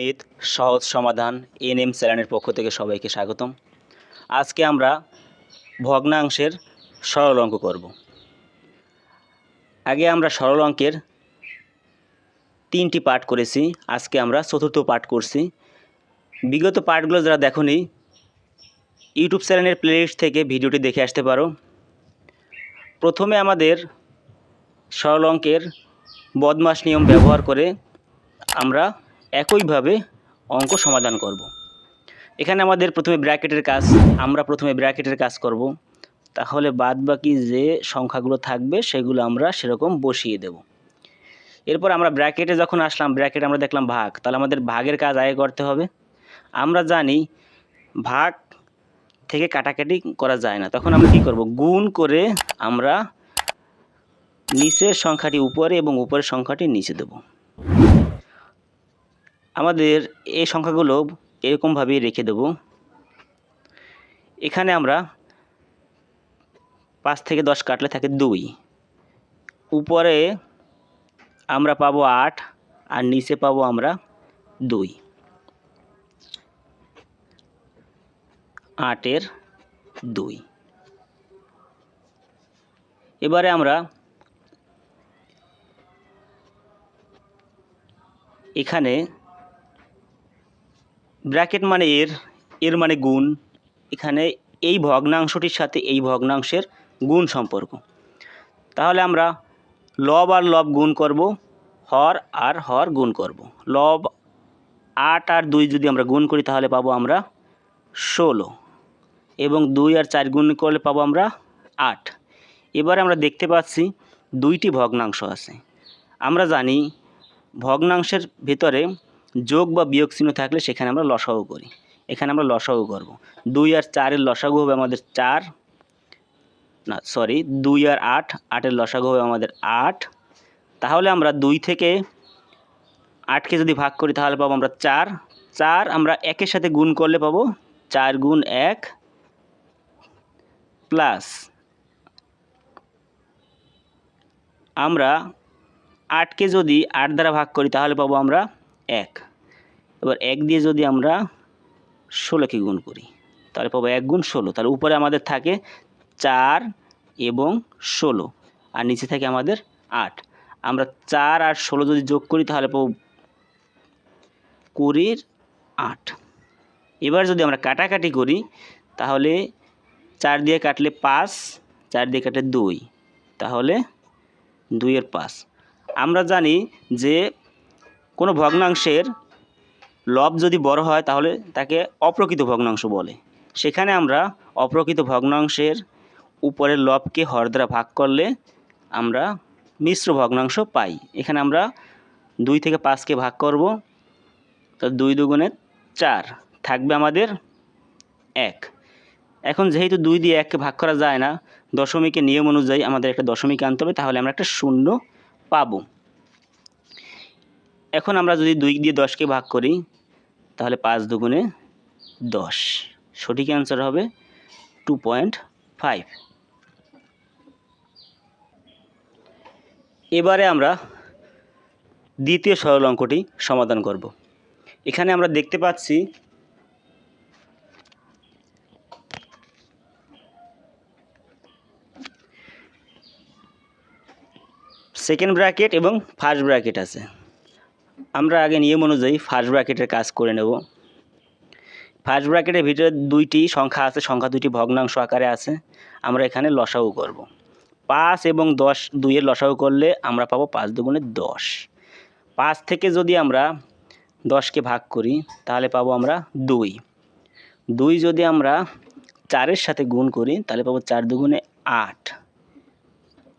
গণিত সহজ সমাধান এনএম চ্যানেলের পক্ষ থেকে সবাইকে স্বাগতম। আজকে আমরা ভগ্নাংশের সরল অঙ্ক করব। আগে আমরা সরল অঙ্কের তিনটি পাঠ করেছি, আজকে আমরা চতুর্থ পাঠ করছি। বিগত পাঠগুলো যারা দেখনি ইউটিউব চ্যানেলের প্লেলিস্ট থেকে ভিডিওটি দেখে আসতে পারো। প্রথমে আমাদের সরল অঙ্কের বদমাস নিয়ম ব্যবহার করে আমরা একইভাবে অঙ্ক সমাধান করব। এখানে আমাদের প্রথমে ব্র্যাকেটের কাজ, আমরা প্রথমে ব্র্যাকেটের কাজ করব। তাহলে বাদ বাকি যে সংখ্যাগুলো থাকবে, সেগুলো আমরা সেরকম বসিয়ে দেব। এরপর আমরা ব্র্যাকেটে যখন আসলাম, ব্র্যাকেটে আমরা দেখলাম ভাগ। তাহলে আমাদের ভাগের কাজ আগে করতে হবে। আমরা জানি ভাগ থেকে কাটাকাটি করা যায় না। তখন আমরা কি করব? গুণ করে আমরা নিচের সংখ্যাটি উপরে এবং উপরের সংখ্যাটি নিচে দেব। আমাদের এই সংখ্যাগুলো এরকমভাবেই রেখে দেব। এখানে আমরা পাঁচ থেকে দশ কাটলে থাকে দুই। উপরে আমরা পাবো আট, আর নিচে পাবো আমরা দুই। আটের দুই। এবারে আমরা এখানে ব্র্যাকেট মানে এর এর মানে গুণ। এখানে এই ভগ্নাংশটির সাথে এই ভগ্নাংশের গুণ সম্পর্ক। তাহলে আমরা লব আর লব গুণ করব, হর আর হর গুণ করব। লব আট আর দুই যদি আমরা গুণ করি, তাহলে পাবো আমরা ষোলো। এবং দুই আর চার গুণ করলে পাবো আমরা আট। এবারে আমরা দেখতে পাচ্ছি দুইটি ভগ্নাংশ আছে। আমরা জানি ভগ্নাংশের ভিতরে যোগ বা বিয়োগ চিহ্ন থাকলে সেখানে আমরা লসাগু করি। এখানে আমরা লসাগু করব। দুই আর চারের লসাগু হবে আমাদের চার। না সরি দুই আর আট আটের লসাগু হবে আমাদের আট। তাহলে আমরা দুই থেকে আটকে যদি ভাগ করি তাহলে পাবো আমরা চার। চার আমরা একের সাথে গুণ করলে পাবো চার গুণ এক প্লাস আমরা আটকে যদি আট দ্বারা ভাগ করি তাহলে পাবো আমরা এক। এবার এক দিয়ে যদি আমরা ষোলোকে গুণ করি, তাহলে পাবো এক গুণ ষোলো। তাহলে উপরে আমাদের থাকে চার এবং ষোলো, আর নিচে থাকে আমাদের আট। আমরা চার আর ষোলো যদি যোগ করি, তাহলে পাবো কুড়ির আট। এবার যদি আমরা কাটাকাটি করি, তাহলে চার দিয়ে কাটলে পাঁচ, চার দিয়ে কাটলে দুই, তাহলে দুইয়ের পাঁচ। আমরা জানি যে কোনো ভগ্নাংশের লব যদি বড় হয়, তাহলে তাকে অপ্রকৃত ভগ্নাংশ বলে। সেখানে আমরা অপ্রকৃত ভগ্নাংশের উপরের লবকে হর দ্বারা ভাগ করলে আমরা মিশ্র ভগ্নাংশ পাই। এখানে আমরা দুই থেকে পাঁচকে ভাগ করব, তো দুই দুগুণে চার থাকবে আমাদের এক। এখন যেহেতু দুই দিয়ে এককে ভাগ করা যায় না, দশমিকের নিয়ম অনুযায়ী আমাদের একটা দশমিক আনতে হবে, তাহলে আমরা একটা শূন্য পাবো। এখন আমরা যদি দুই দিয়ে দশকে ভাগ করি, তাহলে পাঁচ দুগুণে দশ। সঠিক অ্যান্সার হবে টু পয়েন্ট ফাইভ এবারে আমরা দ্বিতীয় সরল অঙ্কটি সমাধান করব। এখানে আমরা দেখতে পাচ্ছি সেকেন্ড ব্র্যাকেট এবং ফার্স্ট ব্র্যাকেট আছে। আমরা আগে নিয়ম অনুযায়ী ফার্স্ট ব্র্যাকেটের কাজ করে নেব। ফার্স্ট ব্র্যাকেটের ভিতরে দুইটি সংখ্যা আছে, সংখ্যা দুইটি ভগ্নাংশ আকারে আছে। আমরা এখানে লসাগু করব। পাঁচ এবং দশ দুইয়ের লসাগু করলে আমরা পাবো পাঁচ দুগুণে দশ। পাঁচ থেকে যদি আমরা দশকে ভাগ করি, তাহলে পাবো আমরা দুই। দুই যদি আমরা চারের সাথে গুণ করি, তাহলে পাবো চার দুগুণে আট।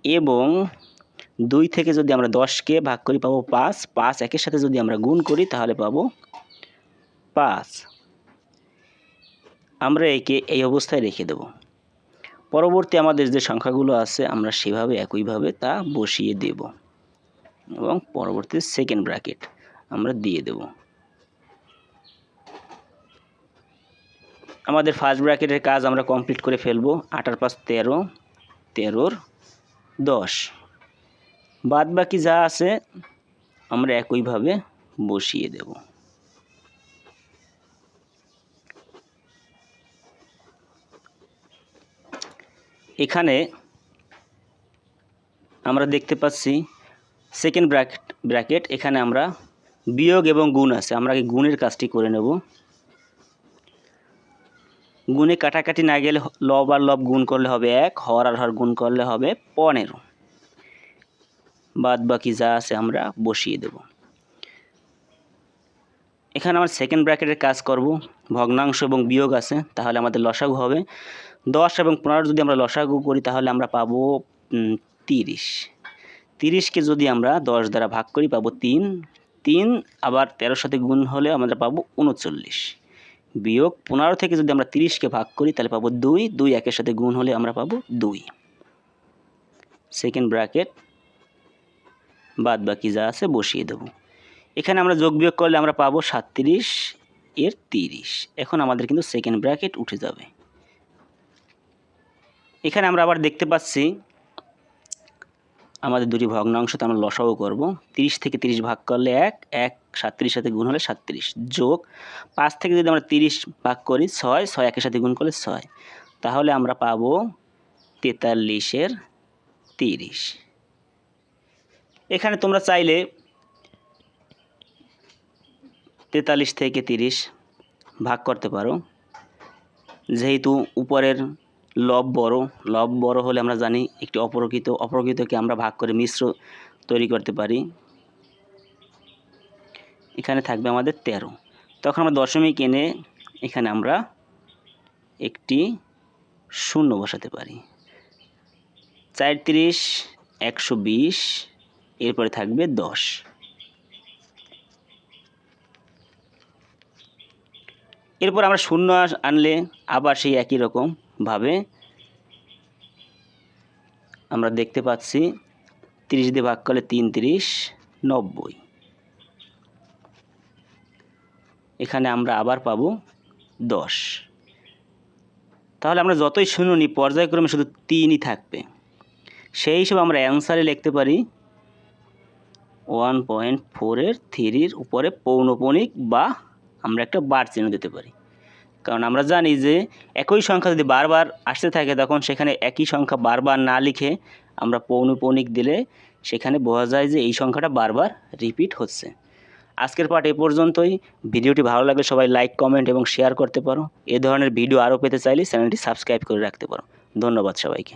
এবং দুই থেকে যদি আমরা দশকে ভাগ করি পাবো পাঁচ পাঁচ একের সাথে যদি আমরা গুণ করি তাহলে পাবো পাঁচ। আমরা একে এই অবস্থায় রেখে দেব। পরবর্তী আমাদের যে সংখ্যাগুলো আছে, আমরা সেভাবে একইভাবে তা বসিয়ে দেব এবং পরবর্তী সেকেন্ড ব্র্যাকেট আমরা দিয়ে দেব। আমাদের ফার্স্ট ব্র্যাকেটের কাজ আমরা কমপ্লিট করে ফেলব। আটার পাঁচ তেরো, তেরোর দশ। বাদ বাকি যা আছে, আমরা একইভাবে বসিয়ে দেব। এখানে আমরা দেখতে পাচ্ছি সেকেন্ড ব্র্যাকেট ব্র্যাকেট এখানে আমরা বিয়োগ এবং গুণ আছে। আমরা কি গুণের কাজটি করে নেব। গুণে কাটাকাটি না গেলে লব আর লব গুণ করলে হবে এক, হর আর হর গুণ করলে হবে পনেরো। বাদ বাকি যা আছে আমরা বসিয়ে দেব। এখানে আমরা সেকেন্ড ব্র্যাকেটের কাজ করব। ভগ্নাংশ এবং বিয়োগ আছে, তাহলে আমাদের লসাগু হবে। দশ এবং পনেরো যদি আমরা লসাগু করি, তাহলে আমরা পাবো তিরিশ। তিরিশকে যদি আমরা দশ দ্বারা ভাগ করি, পাবো তিন। তিন আবার তেরোর সাথে গুণ হলে আমরা পাবো উনচল্লিশ। বিয়োগ পনেরো থেকে যদি আমরা তিরিশকে ভাগ করি, তাহলে পাবো দুই। দুই একের সাথে গুণ হলে আমরা পাবো দুই। সেকেন্ড ব্র্যাকেট বাদ বাকি যা আছে বসিয়ে দেবো। এখানে আমরা যোগ বিয়োগ করলে আমরা পাবো সাতত্রিশ এর তিরিশ। এখন আমাদের কিন্তু সেকেন্ড ব্র্যাকেট উঠে যাবে। এখানে আমরা আবার দেখতে পাচ্ছি আমাদের দুটি ভগ্নাংশ, তো আমরা লসাও করব। তিরিশ থেকে তিরিশ ভাগ করলে এক এক সাতত্রিশ সাথে গুণ হলে সাতত্রিশ। যোগ পাঁচ থেকে যদি আমরা তিরিশ ভাগ করি ছয় ছয় একের সাথে গুণ করলে ছয়। তাহলে আমরা পাবো তেতাল্লিশের তিরিশ। এখানে তোমরা চাইলে তেতাল্লিশ থেকে তিরিশ ভাগ করতে পারো। যেহেতু উপরের লব বড় লব বড় হলে আমরা জানি একটি অপরকৃত, অপরকৃতকে আমরা ভাগ করে মিশ্র তৈরি করতে পারি। এখানে থাকবে আমাদের তেরো। তখন আমরা দশমিক এনে এখানে আমরা একটি শূন্য বসাতে পারি। চার তিরিশ, একশো বিশ এরপরে থাকবে দশ। এরপর আমরা শূন্য আনলে আবার সেই একই রকম ভাবে আমরা দেখতে পাচ্ছি তিরিশ দিয়ে ভাগ করলে তিন তিরিশ, নব্বই। এখানে আমরা আবার পাবো দশ। তাহলে আমরা যতই শূন্য নিই, পর্যায়ক্রমে শুধু তিনই থাকবে। সেই হিসেবে আমরা অ্যান্সারে লিখতে পারি ওয়ান পয়েন্ট ফোরের থ্রির উপরে পৌনপণিক বা আমরা একটা বার চিহ্ন দিতে পারি। কারণ আমরা জানি যে একই সংখ্যা যদি বারবার আসতে থাকে, তখন সেখানে একই সংখ্যা বারবার না লিখে আমরা পৌনপণিক দিলে সেখানে বোঝা যায় যে এই সংখ্যাটা বারবার রিপিট হচ্ছে। আজকের পাঠ এ পর্যন্তই। ভিডিওটি ভালো লাগলে সবাই লাইক কমেন্ট এবং শেয়ার করতে পারো। এ ধরনের ভিডিও আরও পেতে চাইলে চ্যানেলটি সাবস্ক্রাইব করে রাখতে পারো। ধন্যবাদ সবাইকে।